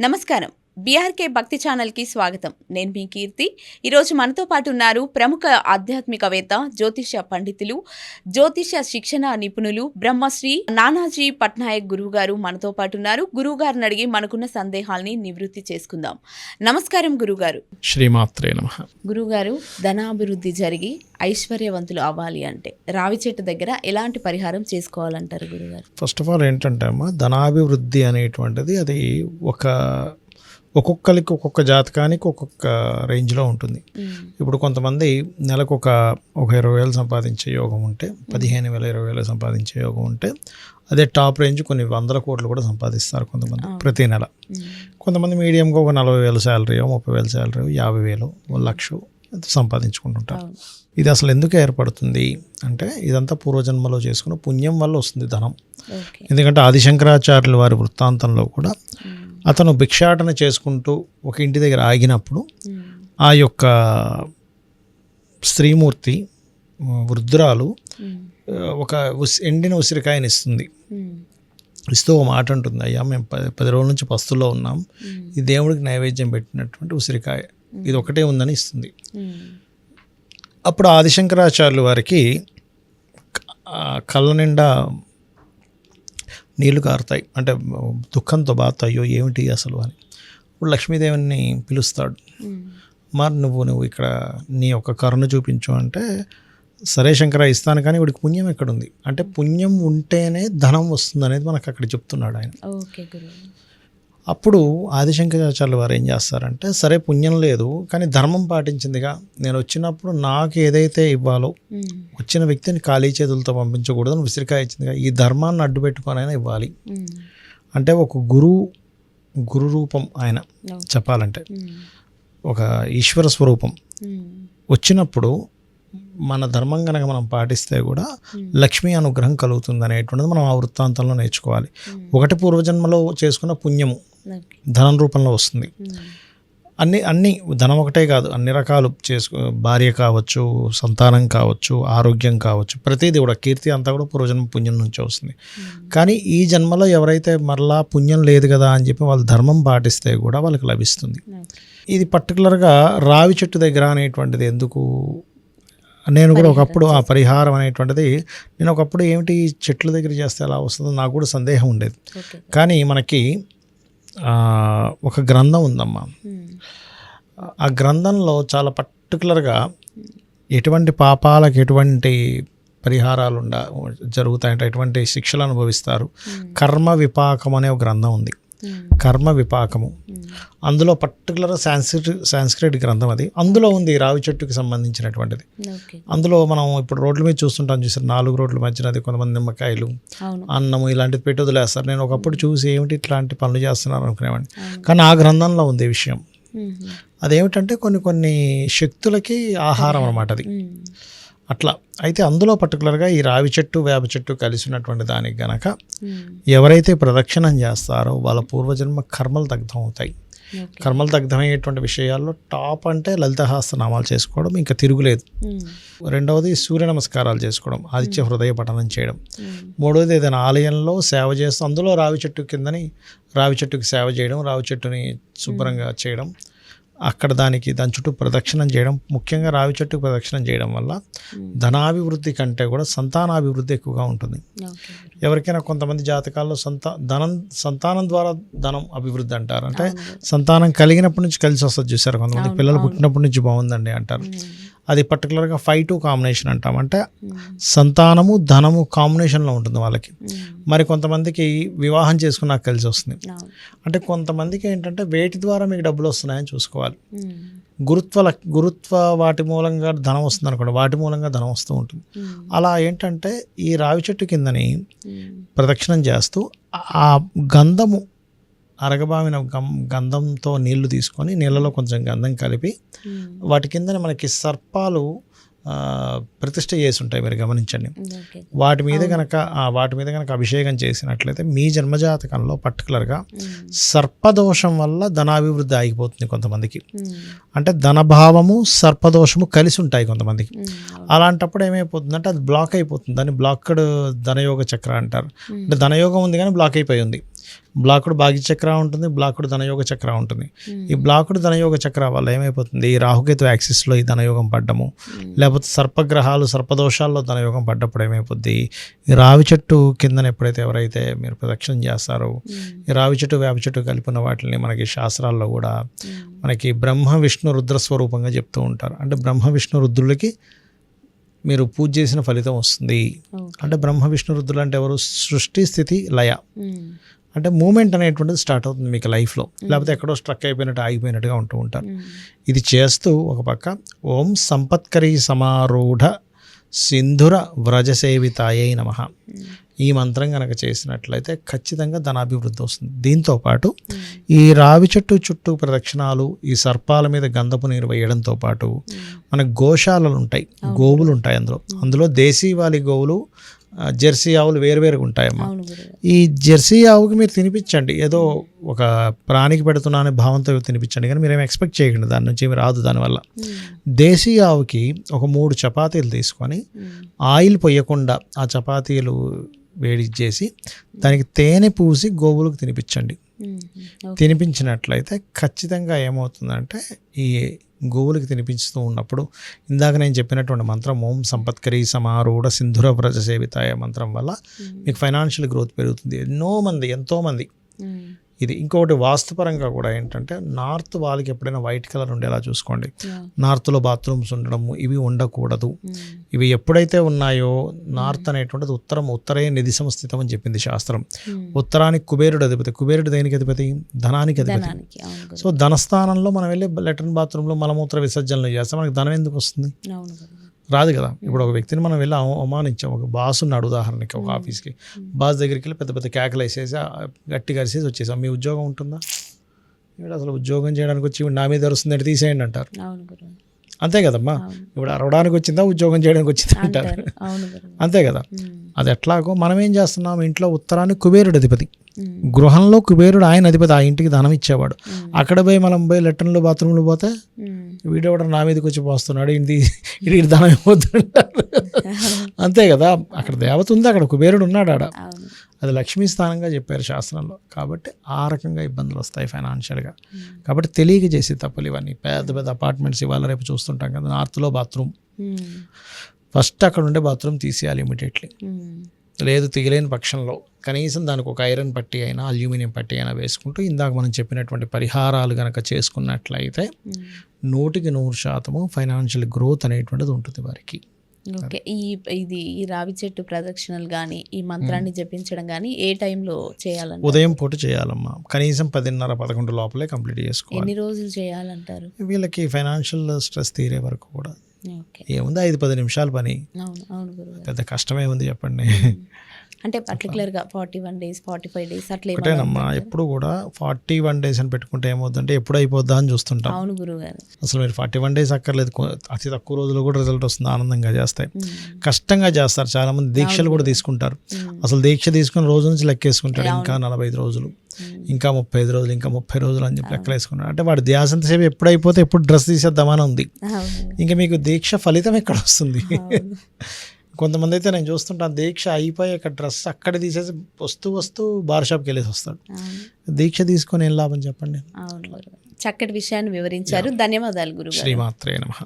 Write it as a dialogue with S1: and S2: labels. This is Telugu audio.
S1: నమస్కారం. బీఆర్కే భక్తి ఛానల్కి స్వాగతం. నేను మీ కీర్తి. ఈరోజు మనతో పాటు ఉన్నారు ప్రముఖ ఆధ్యాత్మికవేత్త జ్యోతిష పండితులు జ్యోతిష శిక్షణ నిపుణులు బ్రహ్మశ్రీ నానాజీ పట్నాయక్ గురువు గారు మనతో పాటు ఉన్నారు. గురువు గారిని అడిగి మనకున్న సందేహాల్ని నివృత్తి చేసుకుందాం. నమస్కారం గురుగారు
S2: శ్రీమాత్రే నమ.
S1: గురుగారు ధనాభివృద్ధి జరిగి ఐశ్వర్యవంతులు అవ్వాలి అంటే రావి చెట్టు దగ్గర ఎలాంటి పరిహారం చేసుకోవాలంటారు గురుగారు
S2: ఫస్ట్ ఆఫ్ ఆల్ ఏంటంటే అమ్మా ధనాభివృద్ధి అనేటువంటిది అది ఒక ఒక్కొక్కరికి ఒక్కొక్క జాతకానికి ఒక్కొక్క రేంజ్లో ఉంటుంది. ఇప్పుడు కొంతమంది నెలకు ఒక ఒక ఇరవై వేలు సంపాదించే యోగం ఉంటే పదిహేను వేల ఇరవై వేలు సంపాదించే యోగం ఉంటే అదే టాప్ రేంజ్ కొన్ని వందల కోట్లు కూడా సంపాదిస్తారు కొంతమంది ప్రతి నెల. కొంతమంది మీడియంగా ఒక నలభై వేలు శాలరీ ముప్పై వేలు శాలరీ యాభై వేలు లక్ష సంపాదించుకుంటుంటారు. ఇది అసలు ఎందుకు ఏర్పడుతుంది అంటే ఇదంతా పూర్వజన్మలో చేసుకున్న పుణ్యం వల్ల వస్తుంది ధనం. ఎందుకంటే ఆదిశంకరాచార్యుల వారి వృత్తాంతంలో కూడా అతను భిక్షాటన చేసుకుంటూ ఒక ఇంటి దగ్గర ఆగినప్పుడు ఆ యొక్క స్త్రీమూర్తి వృద్ధురాలు ఒక ఉసి ఎండిన ఉసిరికాయని ఇస్తుంది. ఇస్తూ ఒక మాట ఉంటుంది అయ్యా మేము పది పది రోజుల నుంచి పస్తుల్లో ఉన్నాం. ఈ దేవుడికి నైవేద్యం పెట్టినటువంటి ఉసిరికాయ ఇది ఒకటే ఉందని ఇస్తుంది. అప్పుడు ఆదిశంకరాచార్యులు వారికి కళ్ళ నిండా నీళ్ళు కారుతాయి. అంటే దుఃఖంతో బాధ అయ్యో ఏమిటి అసలు అని. ఇప్పుడు లక్ష్మీదేవిని పిలుస్తాడు. మరి నువ్వు నువ్వు ఇక్కడ నీ యొక్క కరుణ చూపించు. అంటే సరే శంకర ఇస్తాను కానీ వాడికి పుణ్యం ఎక్కడుంది? అంటే పుణ్యం ఉంటేనే ధనం వస్తుంది అనేది మనకు అక్కడ చెప్తున్నాడు ఆయన. అప్పుడు ఆదిశంకరాచార్యులు వారు ఏం చేస్తారంటే సరే పుణ్యం లేదు కానీ ధర్మం పాటించిందిగా. నేను వచ్చినప్పుడు నాకు ఏదైతే ఇవ్వాలో వచ్చిన వ్యక్తిని ఖాళీ చేతులతో పంపించకూడదు అని ఉసిరికాయ ఇచ్చిందిగా. ఈ ధర్మాన్ని అడ్డు పెట్టుకొనైనా ఇవ్వాలి అంటే ఒక గురువు గురు రూపం ఆయన చెప్పాలంటే. ఒక ఈశ్వర స్వరూపం. వచ్చినప్పుడు మన ధర్మం కనుక మనం పాటిస్తే కూడా లక్ష్మీ అనుగ్రహం కలుగుతుంది అనేటువంటిది మనం ఆ వృత్తాంతంలో నేర్చుకోవాలి. ఒకటి పూర్వజన్మలో చేసుకున్న పుణ్యము. ధనం రూపంలో వస్తుంది. అన్ని అన్ని ధనం ఒకటే కాదు అన్ని రకాలు చేసుకో భార్య కావచ్చు సంతానం కావచ్చు ఆరోగ్యం కావచ్చు ప్రతిదీ కూడా కీర్తి అంతా కూడా పూర్వజన్మ పుణ్యం నుంచి వస్తుంది. కానీ ఈ జన్మలో ఎవరైతే మరలా పుణ్యం లేదు కదా అని చెప్పి వాళ్ళు ధర్మం పాటిస్తే కూడా వాళ్ళకి లభిస్తుంది. ఇది పర్టికులర్గా రావి చెట్టు దగ్గర అనేటువంటిది ఎందుకు? నేను కూడా ఒకప్పుడు ఆ పరిహారం అనేటువంటిది నేను ఒకప్పుడు ఏమిటి చెట్ల దగ్గర చేస్తే ఎలా వస్తుందో నాకు కూడా సందేహం ఉండేది. కానీ మనకి ఒక గ్రంథం ఉందమ్మా. ఆ గ్రంథంలో చాలా పర్టికులర్గా ఎటువంటి పాపాలకు ఎటువంటి పరిహారాలు ఉండ జరుగుతాయంటే ఎటువంటి శిక్షలు అనుభవిస్తారు. కర్మ విపాకం అనే ఒక గ్రంథం ఉంది. కర్మ విపాకము. అందులో పర్టికులర్ సాంస్క్రిట్ సాంస్క్రిట్ గ్రంథం అది. అందులో ఉంది రావి చెట్టుకి సంబంధించినటువంటిది. అందులో మనం ఇప్పుడు రోడ్ల మీద చూస్తుంటాం చూసారు నాలుగు రోడ్ల మధ్యన అది కొంతమంది నిమ్మకాయలు అన్నము ఇలాంటివి పెట్టి వదిలేస్తారు నేను ఒకప్పుడు చూసి ఏమిటి ఇట్లాంటి పనులు చేస్తున్నారు అనుకునేవాడిని. కానీ ఆ గ్రంథంలో ఉంది విషయం. అదేమిటంటే కొన్ని కొన్ని శక్తులకి ఆహారం అన్నమాట అది. అట్లా. అయితే అందులో పర్టికులర్గా ఈ రావి చెట్టు వేప చెట్టు కలిసి ఉన్నటువంటి దానికి గనక ఎవరైతే ప్రదక్షిణం చేస్తారో వాళ్ళ పూర్వజన్మ కర్మలు దగ్ధం అవుతాయి. కర్మలు దగ్ధమయ్యేటువంటి విషయాల్లో టాప్ అంటే లలితహాస్త నామాలు చేసుకోవడం ఇంకా తిరుగులేదు. రెండవది సూర్య నమస్కారాలు చేసుకోవడం ఆదిత్య హృదయ పఠనం చేయడం. మూడవది ఏదైనా ఆలయంలో సేవ చేస్తూ అందులో రావి చెట్టు కిందని రావి చెట్టుకి సేవ చేయడం రావి చెట్టుని శుభ్రంగా చేయడం. అక్కడ దానికి దాని చుట్టూ ప్రదక్షిణం చేయడం ముఖ్యంగా రావి చెట్టుకు ప్రదక్షిణం చేయడం వల్ల ధనాభివృద్ధి కంటే కూడా సంతానాభివృద్ధి ఎక్కువగా ఉంటుంది.
S1: ఓకే
S2: ఎవరికైనా కొంతమంది జాతకాల్లో సంతా ధనం సంతానం ద్వారా ధనం అభివృద్ధి అంటారు. అంటే సంతానం కలిగినప్పటి నుంచి కలిసి వస్తుంది చూసారు కొంతమంది పిల్లలు పుట్టినప్పటి నుంచి బాగుందండి అంటారు. అది పర్టికులర్గా ఫైవ్ టూ కాంబినేషన్ అంటాం. అంటే సంతానము ధనము కాంబినేషన్లో ఉంటుంది వాళ్ళకి. మరి కొంతమందికి వివాహం చేసుకున్నాక కలిసి వస్తుంది. అంటే కొంతమందికి ఏంటంటే వేటి ద్వారా మీకు డబ్బులు వస్తున్నాయని చూసుకోవాలి. గురుత్వ లక్- గురుత్వ వాటి మూలంగా ధనం వస్తుంది అనుకోండి. వాటి మూలంగా ధనం వస్తూ ఉంటుంది. అలా ఏంటంటే ఈ రావి చెట్టు కిందని ప్రదక్షిణం చేస్తూ ఆ గంధము అరగబావిన గం గంధంతో నీళ్ళు తీసుకొని నీళ్ళలో కొంచెం గంధం కలిపి వాటి కింద మనకి సర్పాలు ఆ, ప్రతిష్ఠ చేసి ఉంటాయి మీరు గమనించండి. వాటి మీద కనుక వాటి మీద కనుక అభిషేకం చేసినట్లయితే మీ జన్మజాతకంలో పర్టికులర్గా సర్పదోషం వల్ల ధనాభివృద్ధి ఆగిపోతుంది కొంతమందికి. అంటే ధనభావము సర్పదోషము కలిసి ఉంటాయి కొంతమందికి. అలాంటప్పుడు ఏమైపోతుందంటే అది బ్లాక్ అయిపోతుంది. దాన్ని బ్లాక్డ్ ధనయోగ చక్ర అంటారు. అంటే ధనయోగం ఉంది కానీ బ్లాక్ అయిపోయి ఉంది. బ్లాకుడు భాగ్య చక్ర ఉంటుంది బ్లాకుడు ధనయోగ చక్ర ఉంటుంది. ఈ బ్లాకుడు ధనయోగ చక్ర వల్ల ఏమైపోతుంది? ఈ రాహుకేతు యాక్సిస్లో ఈ ధనయోగం పడ్డము. లేకపోతే సర్పగ్రహాలు సర్పదోషాల్లో ధనయోగం పడ్డప్పుడు ఏమైపోద్ది? ఈ రావి చెట్టు కిందన ఎప్పుడైతే ఎవరైతే మీరు ప్రదక్షిణ చేస్తారో ఈ రావి చెట్టు వేప చెట్టు కలిపిన వాటిని మనకి శాస్త్రాల్లో కూడా మనకి బ్రహ్మ విష్ణు రుద్ర స్వరూపంగా చెప్తూ ఉంటారు. అంటే బ్రహ్మ విష్ణు రుద్రులకి మీరు పూజ చేసిన ఫలితం వస్తుంది. అంటే బ్రహ్మ విష్ణు రుద్రులు అంటే ఎవరు? సృష్టి స్థితి లయ. అంటే మూమెంట్ అనేటువంటిది స్టార్ట్ అవుతుంది మీకు లైఫ్లో. లేకపోతే ఎక్కడో స్ట్రక్ అయిపోయినట్టు ఆగిపోయినట్టుగా ఉంటూ ఉంటారు. ఇది చేస్తూ ఒక పక్క ఓం సంపత్కరీ సమారూఢ సింధుర వ్రజసేవితాయై నమ. ఈ మంత్రం కనుక చేసినట్లయితే ఖచ్చితంగా ధనాభివృద్ధి వస్తుంది. దీంతో పాటు ఈ రావి చెట్టు చుట్టూ ప్రదక్షిణాలు ఈ సర్పాల మీద గంధపు నీరు వేయడంతో పాటు మన గోశాలలు ఉంటాయి గోవులు ఉంటాయి అందులో. అందులో దేశీవాలి గోవులు జెర్సీ ఆవులు వేరువేరుగా ఉంటాయమ్మా. ఈ జెర్సీ ఆవుకి మీరు తినిపించండి. ఏదో ఒక ప్రాణికి పెడుతున్నా అనే భావంతో తినిపించండి. కానీ మీరు ఎక్స్పెక్ట్ చేయకండి. దాని నుంచి ఏమి రాదు దానివల్ల. దేశీ ఆవుకి ఒక మూడు చపాతీలు తీసుకొని ఆయిల్ పొయ్యకుండా ఆ చపాతీలు వేడి చేసి దానికి తేనె పూసి గోవులకు తినిపించండి. తినిపించినట్లయితే ఖచ్చితంగా ఏమవుతుందంటే ఈ గోవులకి తినిపిస్తూ ఉన్నప్పుడు ఇందాక నేను చెప్పినటువంటి మంత్రం ఓం సంపత్కరీ సమారూఢ సింధుర వ్రజ సేవితాయ మంత్రం వల్ల మీకు ఫైనాన్షియల్ గ్రోత్ పెరుగుతుంది. ఎన్నో మంది ఎంతో మంది ఇది ఇంకొకటి వాస్తుపరంగా కూడా ఏంటంటే నార్త్ వాళ్ళకి ఎప్పుడైనా వైట్ కలర్ ఉండేలా చూసుకోండి. నార్త్లో బాత్రూమ్స్ ఉండడము ఇవి ఉండకూడదు. ఇవి ఎప్పుడైతే ఉన్నాయో నార్త్ అనేటువంటిది ఉత్తరం ఉత్తరే నిధి సంస్థితం అని చెప్పింది శాస్త్రం. ఉత్తరానికి కుబేరుడు అధిపతి కుబేరుడు దేనికి అధిపతి? ధనానికి అధిపతి. సో ధనస్థానంలో మనం వెళ్ళి లెట్రిన్ బాత్రూంలో మలమూత్ర విసర్జనలు చేస్తాం మనకి ధనం ఎందుకు వస్తుంది? రాదు కదా. ఇప్పుడు ఒక వ్యక్తిని మనం వెళ్ళి అవ- అవమానించాం. ఒక బాస్ ఉన్నాడు ఉదాహరణకి ఒక ఆఫీస్కి. బాస్ దగ్గరికి వెళ్ళి పెద్ద పెద్ద కేకలు వేసేసి గట్టి కరిసేసి వచ్చేసాం. మీ ఉద్యోగం ఉంటుందా? ఇక్కడ అసలు ఉద్యోగం చేయడానికి వచ్చి "ఈవిడ నా మీద వస్తుంది అంటే తీసేయండి అంటారు. అంతే కదమ్మా. ఇప్పుడు అరవడానికి వచ్చిందా ఉద్యోగం చేయడానికి వచ్చిందా అంటారు. అంతే కదా. అది ఎట్లాగో మనం ఏం చేస్తున్నాం? ఇంట్లో ఉత్తరాన్ని కుబేరుడు అధిపతి. గృహంలో కుబేరుడు ఆయన అధిపతి ఆ ఇంటికి ధనం ఇచ్చేవాడు. అక్కడ పోయి మనం పోయి లెటర్లు బాత్రూంలు పోతే
S1: ఉమ్,
S2: వీడెవడ నా మీదకి వచ్చి పోస్తున్నాడు ఇంటి ఇది ధనం ఇవ్వద్దంటారు అంతే కదా? అక్కడ దేవత ఉంది అక్కడ కుబేరుడు ఉన్నాడు ఆడ. అది లక్ష్మీ స్థానంగా చెప్పారు శాస్త్రంలో. కాబట్టి ఆ రకంగా ఇబ్బందులు వస్తాయి ఫైనాన్షియల్గా కాబట్టి తెలియక చేసే తప్పులు ఇవన్నీ. పెద్ద పెద్ద అపార్ట్మెంట్స్ ఇవాళ రేపు చూస్తుంటాం కదా నార్త్లో బాత్రూమ్ ఫస్ట్ అక్కడ ఉండే బాత్రూమ్ తీసేయాలి ఇమీడియట్లీ.
S1: ఉమ్,
S2: లేదు తీయలేని పక్షంలో కనీసం దానికి ఒక ఐరన్ పట్టి అయినా అల్యూమినియం పట్టి అయినా వేసుకుంటూ ఇందాక మనం చెప్పినటువంటి పరిహారాలు కనుక చేసుకున్నట్లయితే
S1: ఉమ్.
S2: నూటికి నూరు శాతము ఫైనాన్షియల్ గ్రోత్ అనేటువంటిది ఉంటుంది వారికి.
S1: ఓకే. ఈ ఇది ఈ రావి చెట్టు ప్రదక్షిణలు కానీ ఈ మంత్రాన్ని జపించడం కానీ ఏ టైంలో చేయాలంటారు?
S2: ఉదయం పూట చేయాలమ్మా. కనీసం పదిన్నర పదకొండు లోపలే కంప్లీట్ చేసుకోవాలి.
S1: ఎన్ని రోజులు చేయాలంటారు?
S2: వీళ్ళకి ఫైనాన్షియల్ స్ట్రెస్ తీరే వరకు కూడా. ఏముంది ఐదు పది నిమిషాలు పని. పెద్ద కష్టమే ఉంది చెప్పండి.
S1: అంటే పర్టికులర్గా forty one days forty five days అట్లా
S2: ఒకటేనమ్మా ఎప్పుడు కూడా ఫార్టీ వన్ డేస్ అని పెట్టుకుంటే ఏమవుతుందంటే ఎప్పుడు అయిపోద్దా అని చూస్తుంటాం.
S1: అవును గురుగారు
S2: అసలు మీరు ఫార్టీ వన్ డేస్ అక్కర్లేదు అతి తక్కువ రోజులు కూడా రిజల్ట్ వస్తుంది ఆనందంగా చేస్తాయి. కష్టంగా చేస్తారు చాలా మంది దీక్షలు కూడా తీసుకుంటారు. అసలు దీక్ష తీసుకున్న రోజు నుంచి లెక్కేసుకుంటాడు ఇంకా నలభై ఐదు రోజులు ఇంకా ముప్పై ఐదు రోజులు ఇంకా ముప్పై రోజులు అని చెప్పి లెక్కలేసుకున్నాడు అంటే వాడి ధ్యాస అంతసేపు ఎప్పుడు అయిపోతే ఎప్పుడు డ్రెస్ తీసేద్దామని ఉంది. ఇంకా మీకు దీక్ష ఫలితం ఎక్కడ వస్తుంది. కొంతమంది అయితే నేను చూస్తుంటాను దీక్ష అయిపోయి అక్కడ డ్రెస్ అక్కడ తీసేసి వస్తూ వస్తూ బార్ షాప్కి వెళ్ళేసి వస్తాడు. దీక్ష తీసుకొని ఏం లాభం చెప్పండి?
S1: చక్కటి విషయాన్ని వివరించారు. ధన్యవాదాలు గురుగారు.
S2: శ్రీమాత్రే నమః.